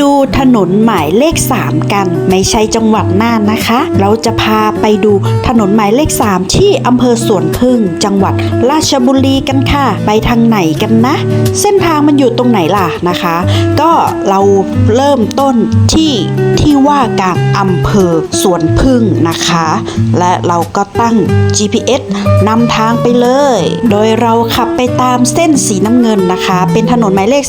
ดูถนนหมายเลข 3 กัน ไม่ใช่จังหวัดน่านนะคะ เราจะพาไปดูถนนหมายเลข 3 ที่อำเภอสวนพึ่ง จังหวัดราชบุรีกันค่ะ ไปทางไหนกันนะ เส้นทางมันอยู่ตรงไหนล่ะนะคะ ก็เราเริ่มต้นที่ที่ว่าการอำเภอสวนพึ่งนะคะ และเราก็ตั้ง GPS นำทางไปเลย โดยเราขับไปตามเส้นสีน้ำเงินนะคะ เป็นถนนหมายเลข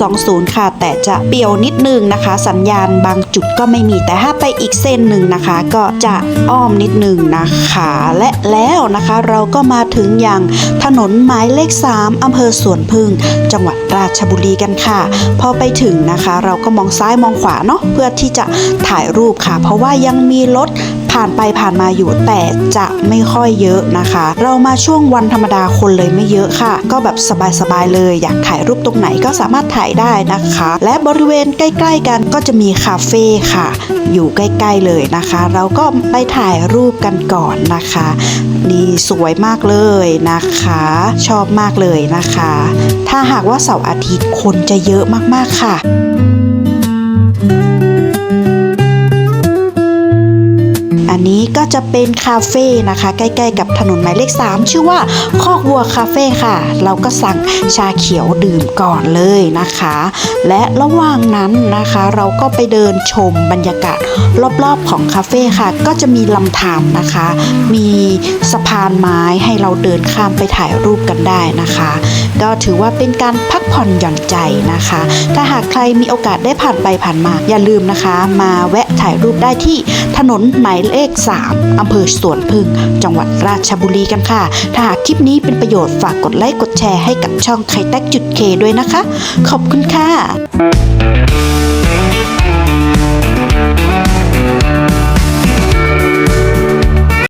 4020 ค่ะ แต่จะเปี่ยวนิดนึงนะคะ สัญญาณบางจุดก็ไม่มีแต่ถ้าไปอีกเส้นหนึ่งนะคะ ก็จะอ้อมนิดนึงนะคะและแล้วนะคะเราก็มาถึงอย่างถนนหมายเลข 3อำเภอสวนพึ่ง จังหวัดราชบุรีกันค่ะ พอไปถึงนะคะ เราก็มองซ้ายมองขวาเนาะเพื่อที่จะถ่ายรูปค่ะ เพราะว่ายังมีรถ ผ่านไปผ่านมาอยู่แต่จะไม่ค่อยเยอะนะคะ เรามาช่วงวันธรรมดาคนเลยไม่เยอะค่ะ ก็แบบสบายๆเลย อยากถ่ายรูปตรงไหนก็สามารถถ่ายได้นะคะ และบริเวณใกล้ ๆ กันก็จะมีคาเฟ่ค่ะ อยู่ใกล้ ๆเลยนะคะ เราก็ไปถ่ายรูปกันก่อนนะคะนี่สวยมากเลยนะคะ ชอบมากเลยนะคะ ถ้าหากว่าเสาร์อาทิตย์คนจะเยอะมากๆค่ะ อันนี้ก็จะเป็นคาเฟ่นะคะ ใกล้ๆ กับถนนหมายเลข 3 ชื่อว่าคอกวัวคาเฟ่ค่ะ เราก็สั่งชาเขียวดื่มก่อนเลยนะคะ และระหว่างนั้นนะคะ เราก็ไปเดินชมบรรยากาศรอบๆของคาเฟ่ค่ะ ก็จะมีลำธารนะคะ มีสะพานไม้ให้เราเดินข้ามไปถ่ายรูปกันได้นะคะ ก็ถือว่าเป็นการพักผ่อนหย่อนใจนะคะ ถ้าหากใครมีโอกาสได้ผ่านไปผ่านมา อย่าลืมนะคะ มาแวะถ่ายรูปได้ที่ถนนหมายเลข 3 อำเภอสวนพึ่ง จังหวัดราชบุรีกันค่ะ ถ้าหากคลิปนี้เป็นประโยชน์ฝากกดไลค์กดแชร์ให้กับช่องไข่แตกจุดเคด้วยนะคะ ขอบคุณค่ะ